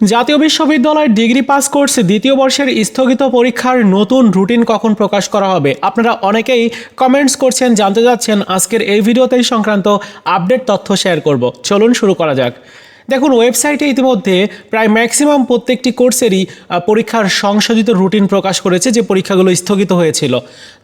জাতীয় বিশ্ববিদ্যালয়ের degree pass course দ্বিতীয় বর্ষের স্থগিত পরীক্ষার নতুন রুটিন কখন প্রকাশ করা হবে? আপনারা অনেকেই কমেন্টস করছেন, জানতে যাচ্ছেন। আজকের এই ভিডিওতেই সংক্রান্ত আপডেট তথ্য শেয়ার করব। চলুন শুরু করা যাক। দেখুন ওয়েবসাইটে ইতিমধ্যে প্রায় ম্যাক্সিমাম প্রত্যেকটি কোর্সেরই পরীক্ষার সংশোধিত রুটিন প্রকাশ করেছে, যে পরীক্ষাগুলো স্থগিত হয়েছিল।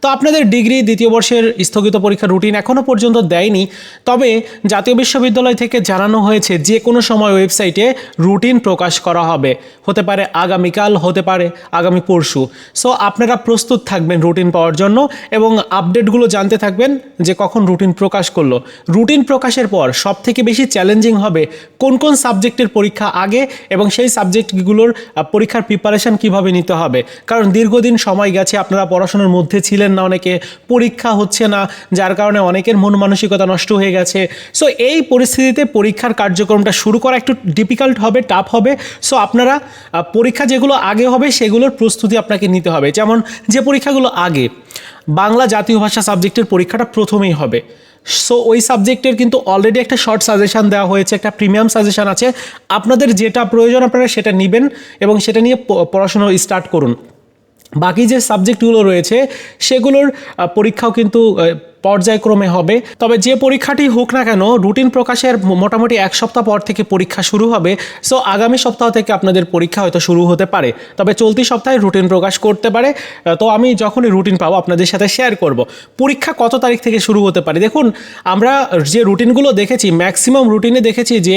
তো আপনাদের ডিগ্রি দ্বিতীয় বর্ষের স্থগিত পরীক্ষার রুটিন এখনও পর্যন্ত দেয়নি। তবে জাতীয় বিশ্ববিদ্যালয় থেকে জানানো হয়েছে, যে কোনো সময় ওয়েবসাইটে রুটিন প্রকাশ করা হবে। হতে পারে আগামীকাল, হতে পারে আগামী পরশু। সো আপনারা প্রস্তুত থাকবেন রুটিন পাওয়ার জন্য এবং আপডেটগুলো জানতে থাকবেন, যে কখন রুটিন প্রকাশ করল। রুটিন প্রকাশের পর সব থেকে বেশি চ্যালেঞ্জিং হবে কোন কোন সাবজেক্টের পরীক্ষা আগে এবং সেই সাবজেক্টগুলোর পরীক্ষার প্রিপারেশন কীভাবে নিতে হবে? কারণ দীর্ঘদিন সময় গেছে, আপনারা পড়াশোনার মধ্যে ছিলেন না, অনেকে পরীক্ষা হচ্ছে না, যার কারণে অনেকের মন মানসিকতা নষ্ট হয়ে গেছে। সো এই পরিস্থিতিতে পরীক্ষার কার্যক্রমটা শুরু করা একটু ডিফিকাল্ট হবে টাফ হবে। সো আপনারা পরীক্ষা যেগুলো আগে হবে, সেগুলোর প্রস্তুতি আপনাকে নিতে হবে। যেমন, যে পরীক্ষাগুলো আগে, বাংলা জাতীয় ভাষা সাবজেক্টের পরীক্ষাটা প্রথমেই হবে। সো ওই সাবজেক্টের কিন্তু অলরেডি একটা শর্ট সাজেশান দেওয়া হয়েছে, একটা প্রিমিয়াম সাজেশান আছে। আপনাদের যেটা প্রয়োজন আপনারা সেটা নেবেন এবং সেটা নিয়ে পড়াশোনা স্টার্ট করুন। বাকি যে সাবজেক্টগুলো রয়েছে, সেগুলোর পরীক্ষাও কিন্তু পর্যায়ক্রমে হবে। তবে যে পরীক্ষাটি হোক না কেন রুটিন প্রকাশের মোটামুটি এক সপ্তাহ পর থেকে পরীক্ষা শুরু হবে। সো আগামী সপ্তাহ থেকে আপনাদের পরীক্ষা হয়তো শুরু হতে পারে। তবে চলতি সপ্তাহে রুটিন প্রকাশ করতে পারে। তো আমি যখনই রুটিন পাবো আপনাদের সাথে শেয়ার করব। পরীক্ষা কত তারিখ থেকে শুরু হতে পারে? দেখুন আমরা যে রুটিনগুলো দেখেছি ম্যাক্সিমাম রুটিনে দেখেছি যে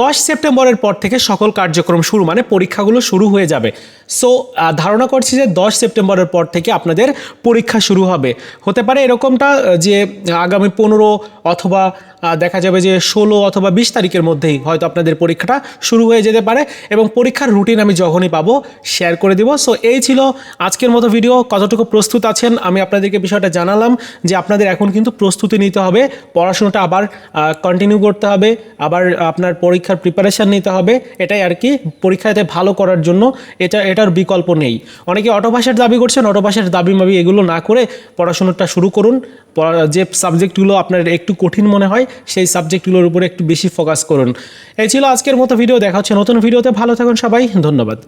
দশ সেপ্টেম্বরের পর থেকে সকল কার্যক্রম শুরু মানে পরীক্ষাগুলো শুরু হয়ে যাবে। সো ধারণা করছি যে দশ সেপ্টেম্বরের পর থেকে আপনাদের পরীক্ষা শুরু হবে। হতে পারে এরকমটা আহ, যে আগামী পনেরো অথবা দেখা যাবে যে ষোলো অথবা বিশ তারিখের মধ্যেই হয়তো আপনাদের পরীক্ষাটা শুরু হয়ে যেতে পারে এবং পরীক্ষার রুটিন আমি যখনই পাবো শেয়ার করে দিব। সো এই ছিল আজকের মতো ভিডিও কতটুকু প্রস্তুত আছেন আমি আপনাদেরকে বিষয়টা জানালাম যে আপনাদের এখন কিন্তু প্রস্তুতি নিতে হবে। পড়াশোনাটা আবার কন্টিনিউ করতে হবে। আবার আপনার পরীক্ষার প্রিপারেশান নিতে হবে। এটাই আর কি পরীক্ষাতে ভালো করার জন্য। এটা, এটার বিকল্প নেই। অনেকে অটোপাসের দাবি করছেন অটোপাসের দাবি মাবি এগুলো না করে পড়াশোনাটা শুরু করুন। যে সাবজেক্টগুলো আপনার একটু কঠিন মনে হয় সেই সাবজেক্টগুলোর উপরে একটু বেশি ফোকাস করুন। এই ছিল আজকের মতো ভিডিও দেখা হচ্ছে নতুন ভিডিওতে ভালো থাকুন সবাই, ধন্যবাদ।